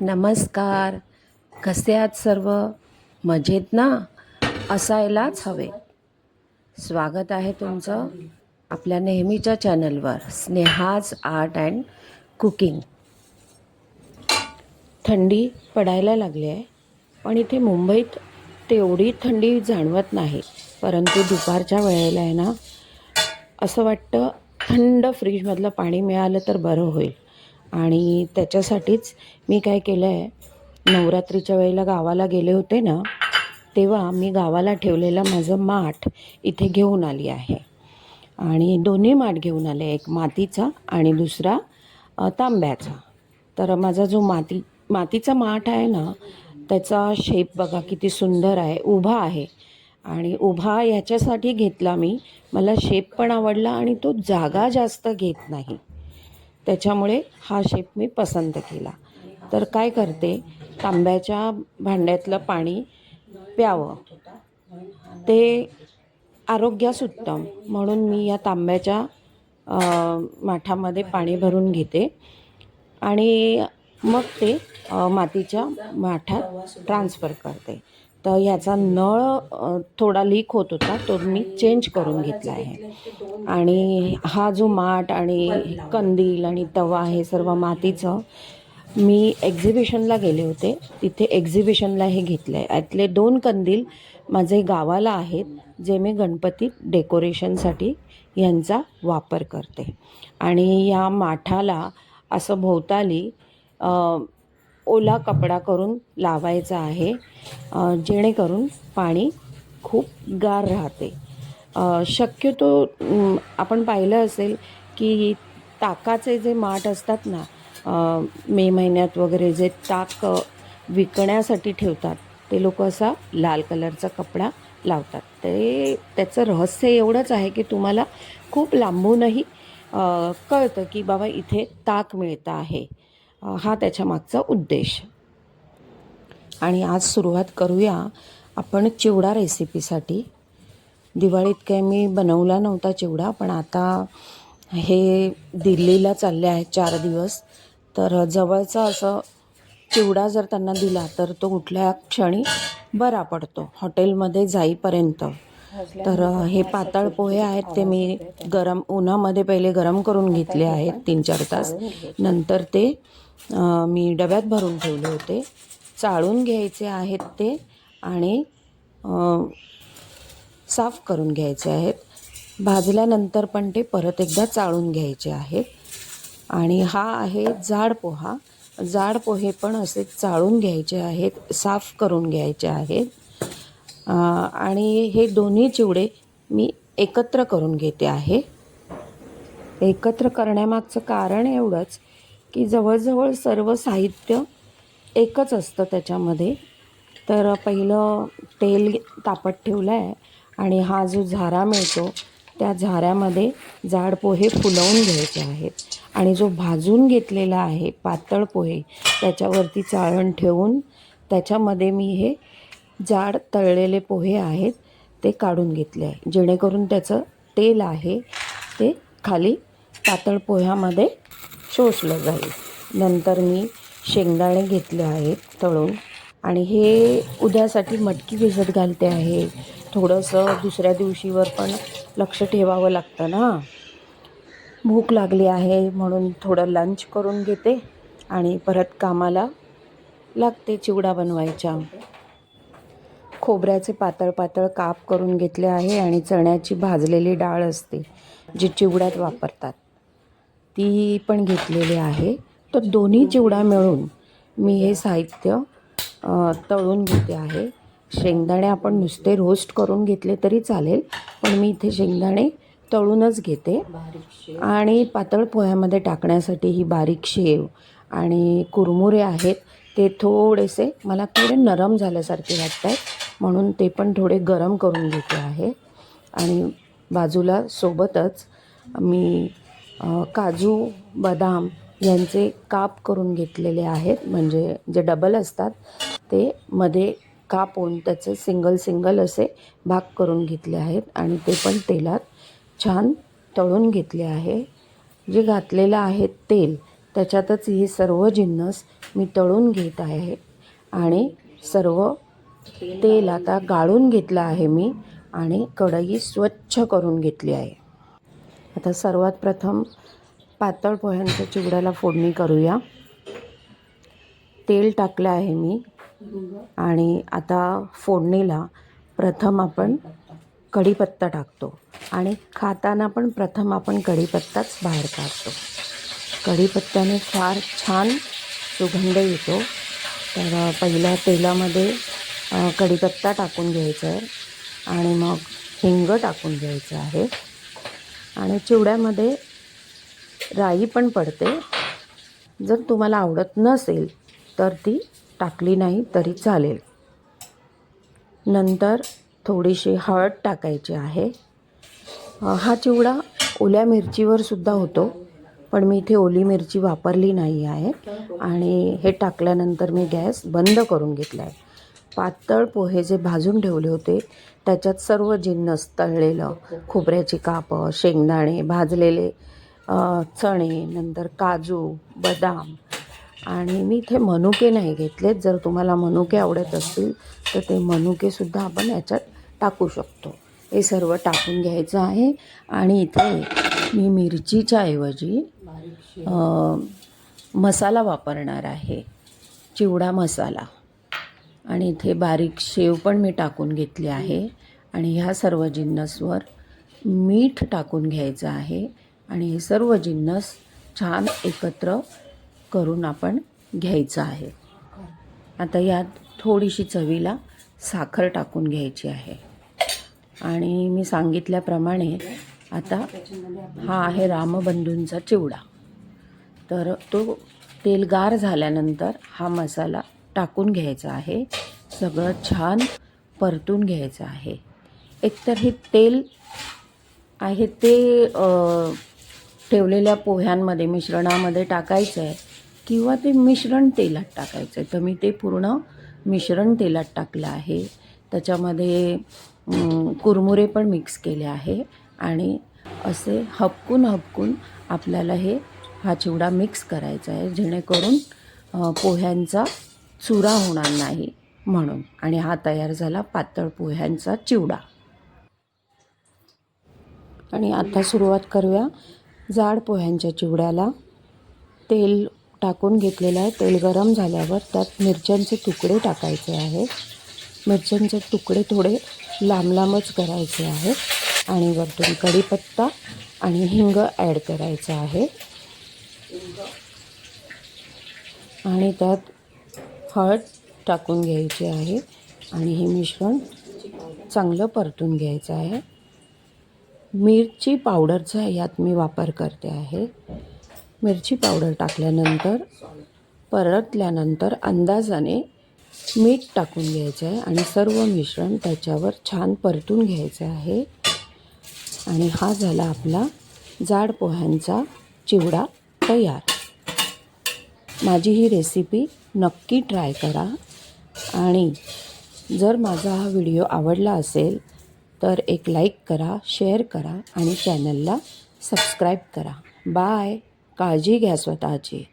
नमस्कार. कसे आहात सर्व? मजेत ना? असायलाच हवे. स्वागत आहे तुमचं आपल्या नेहमीच्या चॅनलवर स्नेहाज आर्ट अँड कुकिंग. थंडी पडायला लागली आहे पण इथे मुंबईत तेवढी थंडी जाणवत नाही परंतु दुपारच्या वेळेला आहे ना असं वाटतं थंड फ्रीजमधलं पाणी मिळालं तर बरं होईल. आणि त्याच्यासाठीच मी काय केलं आहे नवरात्रीच्या वेळेला गावाला गेले होते ना तेव्हा मी गावाला ठेवलेलं माझं माठ इथे घेऊन आली आहे. आणि दोन्ही माठ घेऊन आले एक मातीचा आणि दुसरा तांब्याचा. तर माझा जो माती मातीचा माठ आहे ना त्याचा शेप बघा किती सुंदर आहे उभा आहे. आणि उभा याच्यासाठी घेतला मी मला शेप पण आवडला आणि तो जागा जास्त घेत नाही. त्याच्यामुळे हा शेप मी पसंत केला. तर काय करते तांब्याच्या भांड्यातलं पाणी प्यावं. ते आरोग्यास उत्तम म्हणून मी या तांब्याच्या माठामध्ये पाणी भरून घेते. आणि मग ते मातीच्या माठात ट्रान्सफर करते. तर ह्याचा नळ थोडा लीक होत होता तो मी चेंज करून घेतला आहे. आणि हा जो माठ आणि कंदील आणि तवा हे सर्व मातीचं मी एक्झिबिशनला गेले होते. तिथे एक्झिबिशनला हे घेतलं आहे यातले दोन कंदील माझे गावाला आहेत जे मी गणपतीत डेकोरेशनसाठी यांचा वापर करते. आणि या माठाला असं भोवताली ओला कपडा करून लावायचा आहे. जेणेकरून पाणी खूप गार राहते. शक्यतो आपण पाहिलं असेल की ताकाचे जे माठ असतात ना मे महिन्यात वगैरे जे ताक विकण्यासाठी ठेवतात ते लोक असा लाल कलरचा कपडा लावतात. ते त्याचं रहस्य एवढंच आहे की तुम्हाला खूप लांबूनही कळतं की बाबा इथे ताक मिळतं आहे. हा त्याच्या मागचा उद्देश. आणि आज सुरुवात करूया आपण चिवडा रेसिपीसाठी. दिवाळीत काय मी बनवला नव्हता चिवडा पण आता हे दिल्लीला चालले आहेत चार दिवस. तर जवळचा असं चिवडा जर त्यांना दिला तर तो कुठल्या क्षणी बरा पडतो. हॉटेलमध्ये जाईपर्यंत. तर हे पातळ पोहे आहेत ते मी गरम उन्हामध्ये पहिले गरम करून घेतले आहेत तीन चार तास. नंतर ते मी डब्यात भरून ठेवले होते. चाळून घ्यायचे आहेत ते आणि साफ करून घ्यायचे आहेत. भाजल्यानंतर पण ते परत एकदा चाळून घ्यायचे आहेत. आणि हा आहे जाड पोहा. जाड पोहे पण असे चाळून घ्यायचे आहेत साफ करून घ्यायचे आहेत. आणि हे दोन्ही चिवडे मी एकत्र करून घेते आहे. एकत्र करण्यामागचं कारण एवढंच की जवळजवळ सर्व साहित्य एकच असतं त्याच्यामध्ये. तर पहिलं तेल तापत ठेवलं आहे आणि हा जो झारा मिळतो त्या झाऱ्यामध्ये जाड पोहे फुलवून घ्यायचे आहेत. आणि जो भाजून घेतलेला आहे पातळ पोहे त्याच्यावरती चाळण ठेवून त्याच्यामध्ये मी हे जाड तळलेले पोहे आहेत ते काढून घेतले आहे. जेणेकरून त्याचं तेल आहे ते खाली पातळ पोह्यामध्ये शोषलं जाईल. नंतर मी शेंगदाणे घेतले आहेत तळून. आणि हे उद्यासाठी मटकी भिजत घालते आहे. थोडंसं दुसऱ्या दिवशीवर पण लक्ष ठेवावं लागतं ना. भूक लागली आहे म्हणून थोडं लंच करून घेते आणि परत कामाला लागते चिवडा बनवायच्या. खोबऱ्याचे पातळ पातळ काप करून घेतले आहे आणि चण्याची भाजलेली डाळ असते जी चिवड्यात वापरतात. ती पण घेतलेली आहे. तर दोन्ही चिवडा मिळून मी हे साहित्य तळून घेते आहे. शेंगदाणे आपण नुसते रोस्ट करून घेतले तरी चालेल पण मी इथे शेंगदाणे तळूनच घेते. आणि पातळ पोह्यामध्ये टाकण्यासाठी ही बारीक शेव आणि कुरमुरे आहेत ते थोडेसे मला थोडे नरम झाल्यासारखे वाटत आहेत म्हणून ते पण थोडे गरम करून घेते आहे. आणि बाजूला सोबतच मी काजू बदाम यांचे काप करून घेतलेले आहेत. म्हणजे जे डबल असतात ते मध्ये कापून त्याचे सिंगल सिंगल असे भाग करून घेतले आहेत आणि ते पण तेलात छान तळून घेतले आहे. जे घातलेलं आहे तेल त्याच्यातच हे सर्व जिन्नस मी तळून घेत आहे आणि सर्व तेल आता गाळून घेतलं आहे मी आणि कढई स्वच्छ करून घेतली आहे. आता सर्वात प्रथम पातळ पोह्यांच्या चिवड्याला फोडणी करूया. तेल टाकलं आहे मी. आणि आता फोडणीला प्रथम आपण कढीपत्ता टाकतो. आणि खाताना पण प्रथम आपण कढीपत्ताच बाहेर काढतो. कढीपत्त्याने फार छान सुगंध येतो. तर पहिल्या तेलामध्ये कढीपत्ता टाकून घ्यायचा आहे. आणि मग हिंग टाकून घ्यायचं आहे. आणि चिवड्यामध्ये राई पण पडते. जर तुम्हाला आवडत नसेल तर ती टाकली नाही तरी चालेल. नंतर थोडीशी हळद टाकायची आहे. हा चिवडा ओल्या मिरचीवर सुद्धा होतो पण मी इथे ओली मिरची वापरली नाही आहे. आणि हे टाकल्यानंतर मी गॅस बंद करून घेतला आहे पातळ पोहे जे भाजून ठेवले होते त्याच्यात सर्व जिन्नस तळलेलं खोबऱ्याची कापं शेंगदाणे भाजलेले चणे नंतर काजू बदाम. आणि मी इथे मनुके नाही घेतलेत. जर तुम्हाला मनुके आवडत असतील तर ते मनुकेसुद्धा आपण याच्यात टाकू शकतो. हे सर्व टाकून घ्यायचं आहे. आणि इथे मी मिरचीच्या ऐवजी मसाला वापरणार आहे. चिवडा मसाला. आणि इथे बारीक शेव पण मी टाकून घेतली आहे. आणि ह्या सर्व जिन्नसवर मीठ टाकून घ्यायचं आहे. आणि हे सर्व जिन्नस छान एकत्र करून आपण घ्यायचं आहे. आता यात थोडीशी चवीला साखर टाकून घ्यायची आहे. आणि मी सांगितल्याप्रमाणे आता हा आहे रामबंधूंचा चिवडा. तर तो तेल गार झाल्यानंतर हा मसाला टाकून घ्यायचं आहे. सगळं छान परतून घ्यायचं आहे. एकतर हे तेल आहे ते ठेवलेल्या पोह्यांमध्ये मिश्रणामध्ये टाकायचं आहे किंवा ते मिश्रण तेलात टाकायचं आहे. तर मी ते पूर्ण मिश्रण तेलात टाकलं आहे. त्याच्यामध्ये कुरमुरे पण मिक्स केले आहे आणि असे हपकून हपकून आपल्याला हे हा चिवडा मिक्स करायचा आहे जेणेकरून पोह्यांचा चुरा होणार नाही म्हणून. आणि हा तयार झाला पातळ पोह्यांचा चिवडा. आणि आता सुरुवात करूया जाड पोह्यांच्या चिवड्याला. तेल टाकून घेतलेलं आहे. तेल गरम झाल्यावर त्यात मिरच्यांचे तुकडे टाकायचे आहेत. मिरच्यांचे तुकडे थोडे लांब लांबच करायचे आहेत. आणि वरतून कढीपत्ता आणि हिंग ॲड करायचं आहे. आणि त्यात हळद टाकून घ्यायची आहे आणि हे मिश्रण चांगलं परतून घ्यायचं आहे. मिरची पावडरचा यात मी वापर करते आहे. मिरची पावडर टाकल्यानंतर परतल्यानंतर अंदाजाने मीठ टाकून घ्यायचं आहे आणि सर्व मिश्रण त्याच्यावर छान परतून घ्यायचं आहे. आणि हा झाला आपला जाड पोह्यांचा चिवडा तयार. माझी ही रेसिपी नक्की ट्राय करा. आणि जर माझा हा व्हिडिओ आवडला असेल तर एक लाईक करा शेअर करा आणि चॅनलला सबस्क्राईब करा. बाय काळजी घ्या स्वतःची.